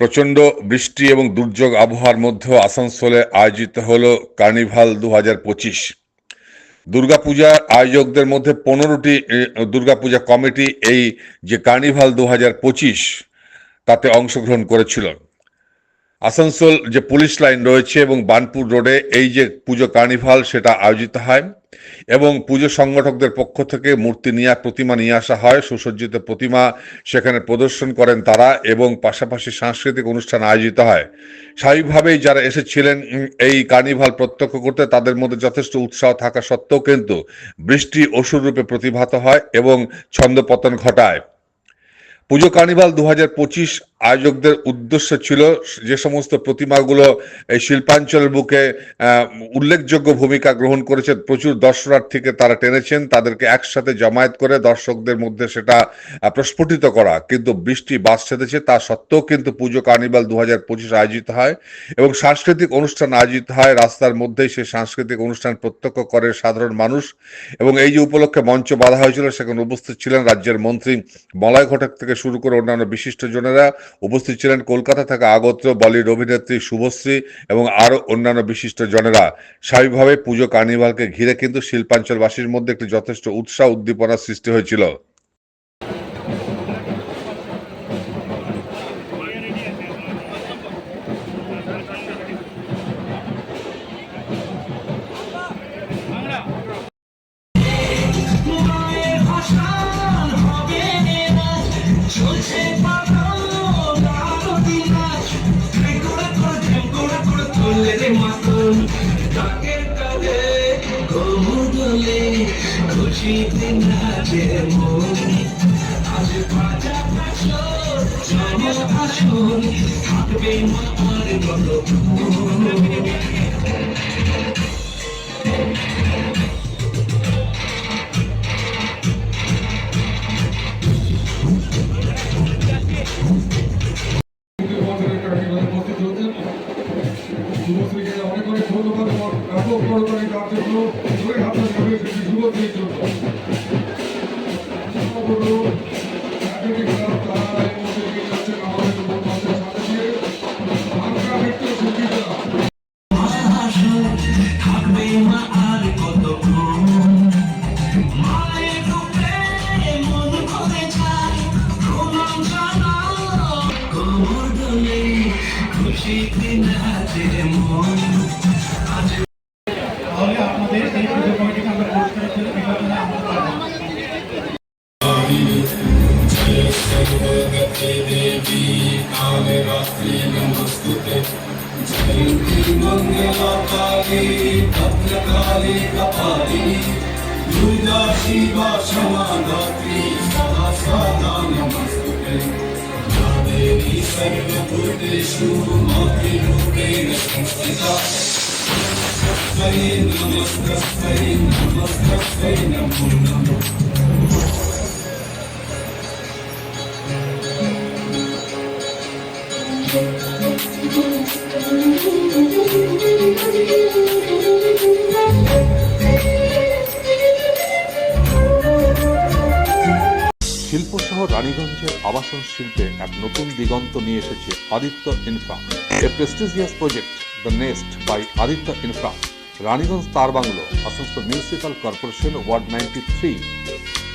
প্রচণ্ড বৃষ্টি এবং দুর্যোগ আবহাওয়ার মধ্যেও আসানসোলে আয়োজিত হল কার্নিভাল দু হাজার পঁচিশ। দুর্গাপূজার আয়োজকদের মধ্যে পনেরোটি দুর্গাপূজা কমিটি এই যে কার্নিভাল দু হাজার পঁচিশ, তাতে অংশগ্রহণ করেছিল। আসানসোল যে পুলিশ লাইন রয়েছে এবং বানপুর রোডে এই যে পুজো কার্নিভাল, সেটা আয়োজিত হয় এবং পুজো সংগঠকদের পক্ষ থেকে মূর্তি নিয়ে, প্রতিমা নিয়ে আসা হয়, সুসজ্জিত প্রতিমা সেখানে প্রদর্শন করেন তারা এবং পাশাপাশি সাংস্কৃতিক অনুষ্ঠান আয়োজিত হয়। স্বাভাবিকভাবেই যারা এসেছিলেন এই কার্নিভাল প্রত্যক্ষ করতে, তাদের মধ্যে যথেষ্ট উৎসাহ থাকা সত্ত্বেও কিন্তু বৃষ্টি অসুর রূপে প্রতিভাত হয় এবং ছন্দপতন ঘটায়। পুজো কার্নিভাল দু হাজার পঁচিশ আয়োজকদের উদ্দেশ্য ছিল যে সমস্ত প্রতিমাগুলো এই শিল্পাঞ্চলের বুকে উল্লেখযোগ্য ভূমিকা গ্রহণ করেছে। প্রচুর দর্শনার্থীকে তারা টেনেছেন, তাদেরকে একসাথে জমায়েত করে দর্শকদের মধ্যে সেটা প্রস্ফুটিত করা। কিন্তু বৃষ্টি বাস সেধেছে তা সত্ত্বেও কিন্তু পুজো কার্নিভাল দু হাজার পঁচিশ আয়োজিত হয় এবং সাংস্কৃতিক অনুষ্ঠান আয়োজিত হয়। রাস্তার মধ্যেই সেই সাংস্কৃতিক অনুষ্ঠান প্রত্যক্ষ করে সাধারণ মানুষ এবং এই যে উপলক্ষে মঞ্চ বাঁধা হয়েছিল, সেখানে উপস্থিত ছিলেন রাজ্যের মন্ত্রী মলয় ঘটক থেকে শুরু করে অন্যান্য বিশিষ্ট জনেরা। উপস্থিত ছিলেন কলকাতা থেকে আগত বলিউড অভিনেত্রী শুভশ্রী এবং আরও অন্যান্য বিশিষ্ট জনেরা। স্বাভাবিকভাবে পুজো, কার্নিভালকে ঘিরে কিন্তু শিল্পাঞ্চলবাসীর মধ্যে একটি যথেষ্ট উৎসাহ উদ্দীপনার সৃষ্টি হয়েছিল। খুশিতে নাচে মন আজ ভাজা ভাষণ করে জন্য দোলে খুশিতে নাচে মন Namaste Devi Kame Rastri Namaste Jayanti Mangala Kali Patra Kali Kapali Yuda Shiva Shama Dhatri Sada Sada Devi Sarva Purdeshu Mati Rupe Nasamstita Namaste Namaste Namaste Namaste Namaste Namaste শিল্পসহ রানীগঞ্জের আবাসন শিল্পে এক নতুন দিগন্ত নিয়ে এসেছে Aditya Infra. A prestigious project the Nest by Aditya Infra. Raniganj তার bungalow, Asansol municipal corporation ward ninety three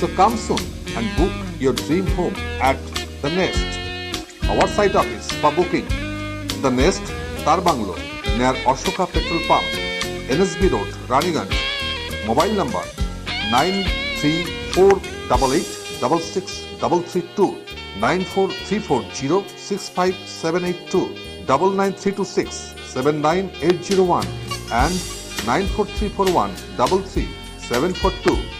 So come soon and book your dream home at The Nest. Our site office for booking The Nest, Tar Banglo, near Ashoka Petrol Pump, NSB Road, Raniganj. Mobile number 93488666332 943406578299326 79801 and 94341 33 742